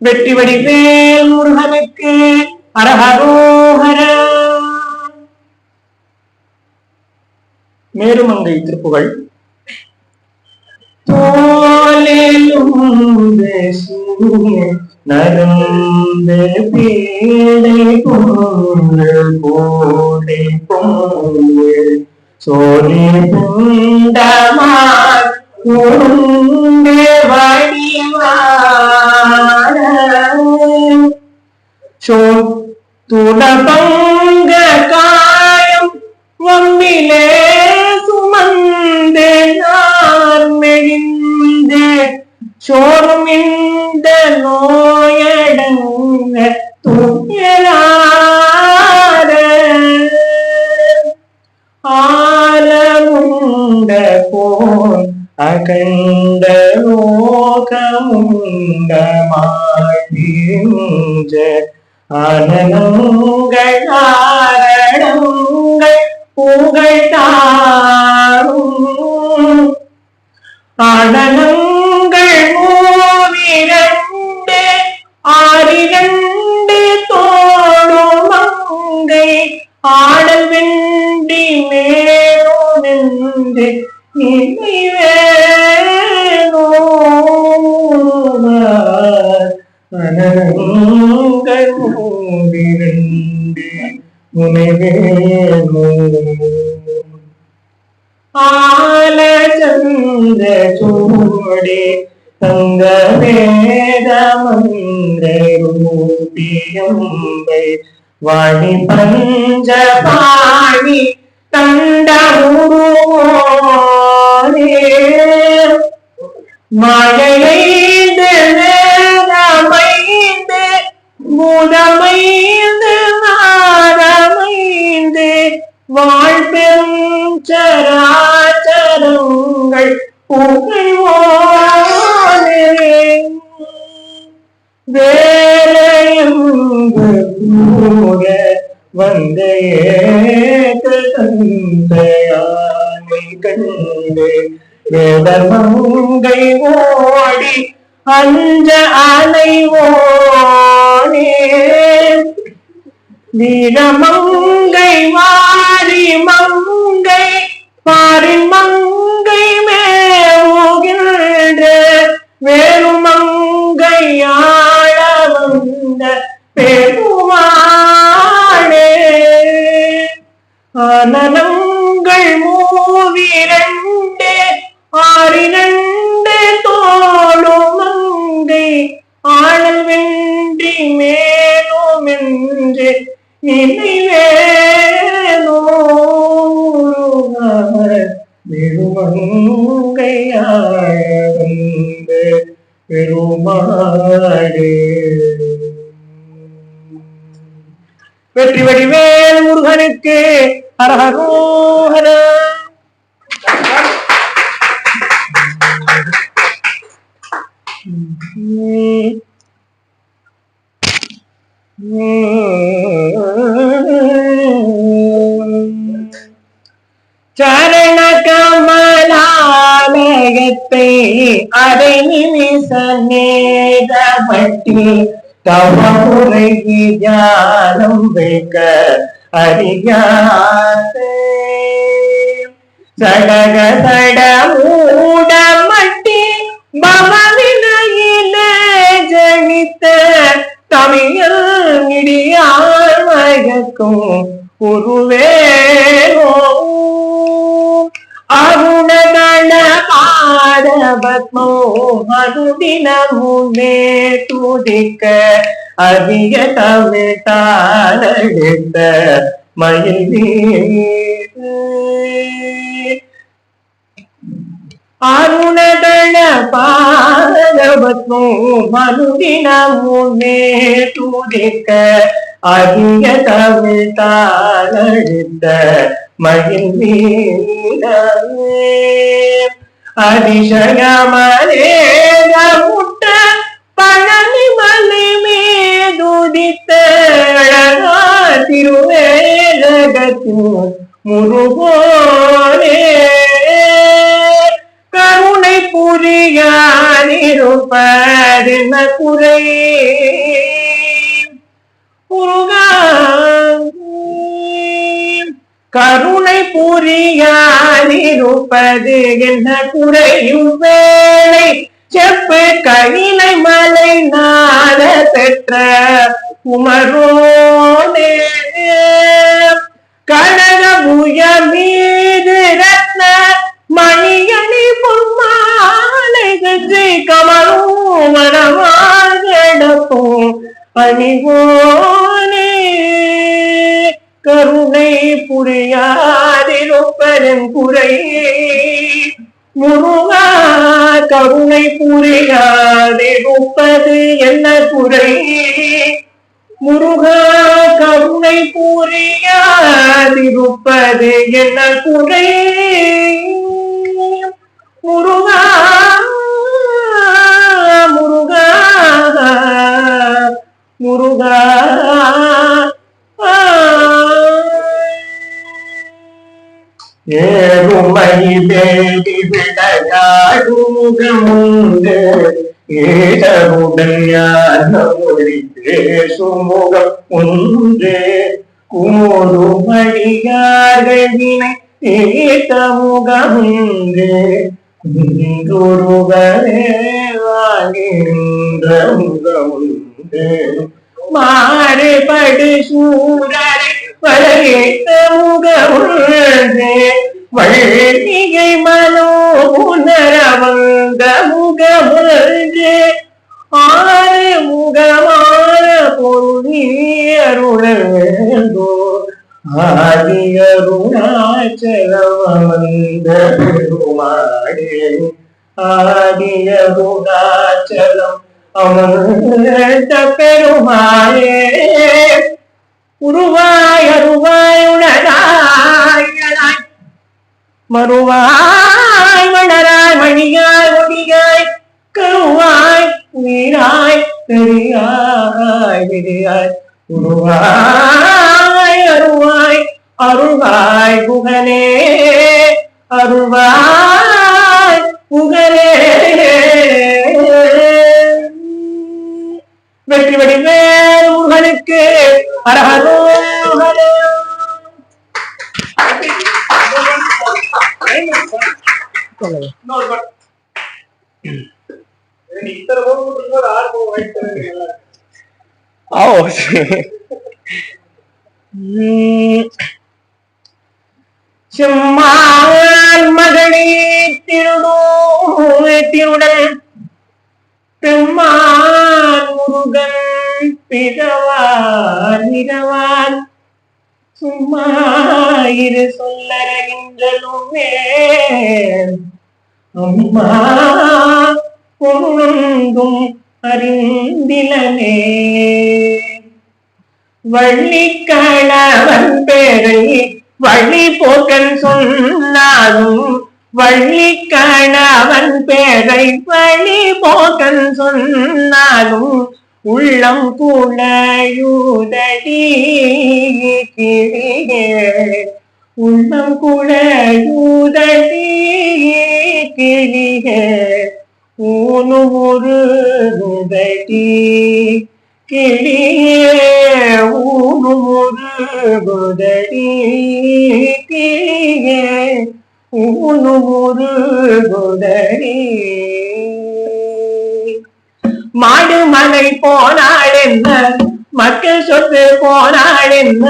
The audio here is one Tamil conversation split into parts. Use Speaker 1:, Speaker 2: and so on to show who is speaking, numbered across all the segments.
Speaker 1: வெற்றி வடிவேல் முருகனுக்கு அரஹரோஹர. மேருமங்கை திருப்புகள் நருந்து பீடை பொங்கு கோடை பொங்கு சோழி புண்டமா உண்டு ചൂടപങ്ക കായം വമ്പിലേ സുമന്തേ നോയടങ്ങ ആലമുണ്ട പോൽ അകണ്ട அனனங்கள் ஆரணங்கள் புகழ்த்தாரும் ஆடனங்கள் அனங்கள் மூவிரண்டு முனைவேலோ ஆலச்சந்த சூடே தங்க வேதமந்திரூபியம்பை வாணி பஞ்ச பாணி தண்டமுருவோனே மழையைந்து தந்தையானை கண்டு வேதமங்கை ஓடி அஞ்ச அலைவோனே வீரமங்கை வாரி மங்கை பாரின் மங்கை பெருமங்கையாழ வந்த பெருமாளே வெற்றி வடிவேல் முருகனுக்கு ஹரஹரோஹர சரண அரை நிமிஷ நேரப்பட்டி தவமுறைக்கு ஞானம் வைக்க அறியாதே. சடக சட மூட மட்டி பவவினையில ஜனித்த தமிழ் இடியார் மயக்கும் உருவே மறுதினமுமே துதிக்க அதிக தமிழ்த்தாளெடுத்த மயில் வீடு. அருணதள பாரபத்மோ மறுதினமுமே துதிக்க அதிக தமிழ்த்தாளெடுத்த மயில் வீடமே அதிசயமரேக முட்ட பழனி மலை மேதுதித்த அழகா திருவேலகத்து முருகோனே. கருணை புரியானிர குறை? முருகா கருணை புரியாதிருப்பது என்ன குறையும் வேலை செப்பு கழிலை மலை நாட பெற்ற குமரோனே. கனக புய மீது ரத்ன மணியணி பொன்மாலை கஜி கமலும் மனமாக அணிவோனே. கருணை புரியாதிலும் பெருங்குறை முருகா கருணை புரியாதிருப்பது என்ன குறை? முருகா கருணை புரியாதிருப்பது என்ன குறை? முருகா முருகா முருகா ஏறுமை தேடி விளையாடுமுகமுண்டு ஏடருடையான பேசுமுகம் உண்டு கூடுமடியார்கள் ஏத்த முகமுண்டு குன்றுருவரே வாங்கின்ற முகமுண்டு மாறுபடு சூரரை வரையேத்த முகமுண்டு வள்ளிகை மனோனர வந்த ஆறு முகமான பொருளி அருள ஆதி அருணாச்சலம் பெருமாடே ஆதி அருணாச்சலம் அமர்ந்த பெருமாளே. உருவாய் அருவாயுடனாய் மறுவாய் மணராய் மணியாய் ஒடியாய் கருவாய் உயிராய் பெரியாய் விரியாய் உருவாய் அருவாய் அருள்வாய் புகனே அருள்வாய் புகனே வெற்றி வடிவேல் முருகனுக்கு அரகரோகரே ஓ செம்மான் மகளே திருடோ திருடன் பெம்மான் முருகன் பிறவான் இரவான் சும்மா இரு சொல்லறிந்தலுமே அம்மா பொருந்தும் அறிந்திலனே. வள்ளிக்கணவன் பேரை வள்ளி போக்கன் சொன்னாலும் வள்ளிக்கணவன் பேரை வழி போக்கன் சொன்னாலும் உள்ளம் குழையுதடி கிளியே உள்ளம் குழையுதடி கிளியே ஊனு ஒரு முதடி கிளியே. ஊனு ஒரு முதடி கிளியே. ஊனு ஒரு முதடி மாடு மலை போனாள் என்ன? மக்கள் சொத்து போனாள் என்ன?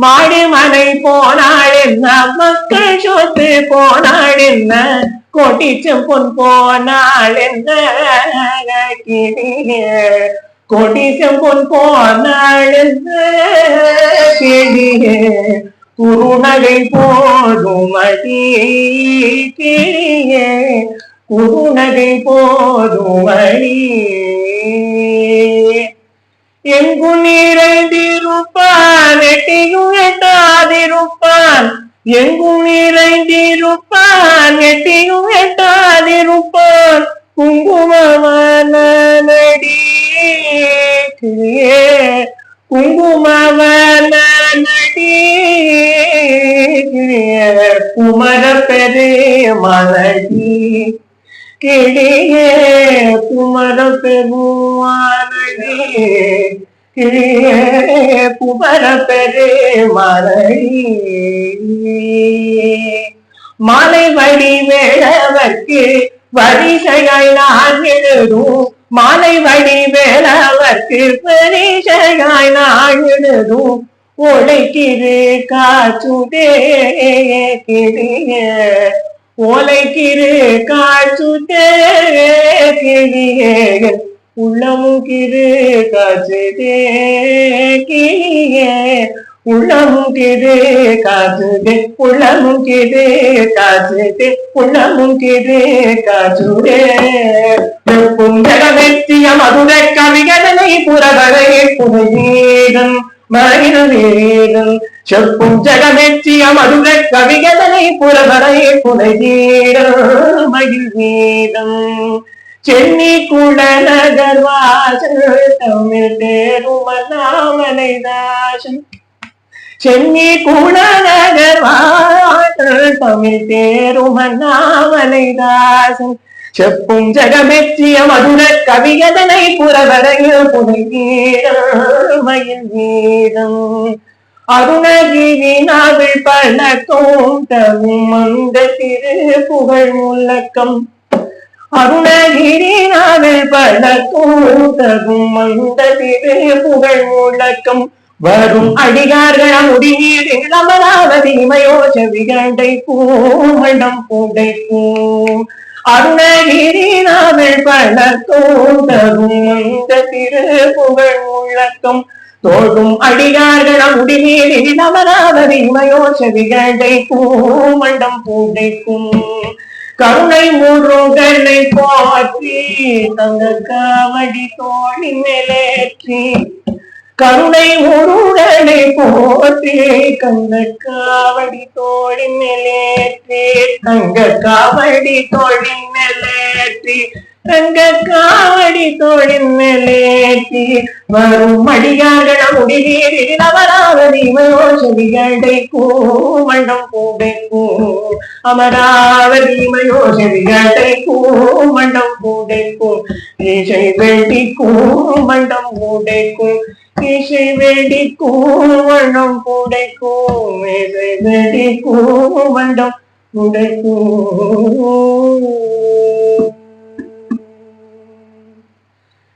Speaker 1: மாடுமலை போனாள் என்ன? மக்கள் சொத்து போனாள் என்ன? கோட்டிச்சம் பொன் போனாள் என்ன கிளியே. கோட்டிச்சம் பொன் போனாள் என்ன குருநகை போதும் அடி குருநகை போதும் போதுமணி எங்கு நிறைந்திருப்பான் எட்டியும் எட்டாதிருப்பான். எங்கு நிறைந்திருப்பான் எட்டியும் எட்டாதிருப்பான். குங்குமவன நடி கிளியே நடி குமர பெரிய மலடி கிளியே குமர பெருமானடி கிளியே குமர பெருமானடி மாலை வழி வேளவர்க்கு வரிசையாய் நான் எழுதும். மாலை வழி வேளவர்க்கு பரிசையாய் நான் எழுதும். உழைக்கிறு காச்சுதே கிளிய. ஓலைக்கிரு காச்சுதே கிளிய உள்ளமும் கிரு காச்சுதே கிளிய உள்ளமும் கிரு காச்சுதே உள்ளமும் கிரு காச்சுதே உள்ளமும் கிரு காச்சுதே புஞ்சகமெத்திய மதுர கவிகதனை புறவரை புதையீதம் மகிழ்வீதம் செப்பும் ஜகமெற்றிய மதுர கவிகதனை புறவரை புனைவீதம் மகிழ்வீதம் சென்னி கூட நகர் வாசல் தமிழ் தேருமனாமலை தாசன் சென்னி கூட நகர் வாசல் தமிழ் தேருமனாமலை தாசன் செப்பும் ஜகமெற்றிய மதுர கவியதனை புறவரையில் புனைவீரமயில் வீரம் அருணகிரி நாவில் பழக்கம் தரும் அந்த திரு புகழ் முழக்கம். அருணகிரி நாவில் பழக்கம் தரும் அந்த திரு புகழ் முழக்கம். வரும் அடிகார்கள் முடிநீர் இளமராவதி இமையோ செவிகண்டை பூமண்டம் பூடைப்பூம். அருணகிரி நாவல் பல தரும் இந்த திரு புகழ் முழக்கம் தோழும் அடிகார்கள் முடிநீர் இளமராவதி இமையோ செவிகண்டை பூமண்டம் பூண்டைக்கும் கருணை முருகனை போற்றி தங்க காவடி தோழி மேலேற்றி. கருணை முருகனை போற்றி கங்க காவடி தோழி மேலேற்றி கங்க காவடி தோழி மேலேற்றி கங்க காவடி தோழி மேலேற்றி வரும் அடியார்கள் முடிவீரில் அமராவதி மயோசதிகளை கூமண்டம் பூடைக்கும் அமராவதி மயோசதிகளை கூமண்டம் பூடைக்கும் இசை வெள்ளி கூமண்டம் பூடைக்கும் இசை வெடி கூவண்டம் புடைக்கும் இசை வெடி கூவண்டம் புடைக்கும்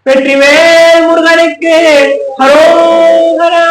Speaker 1: வெற்றிவேல் முருகனுக்கு ஹரோஹரா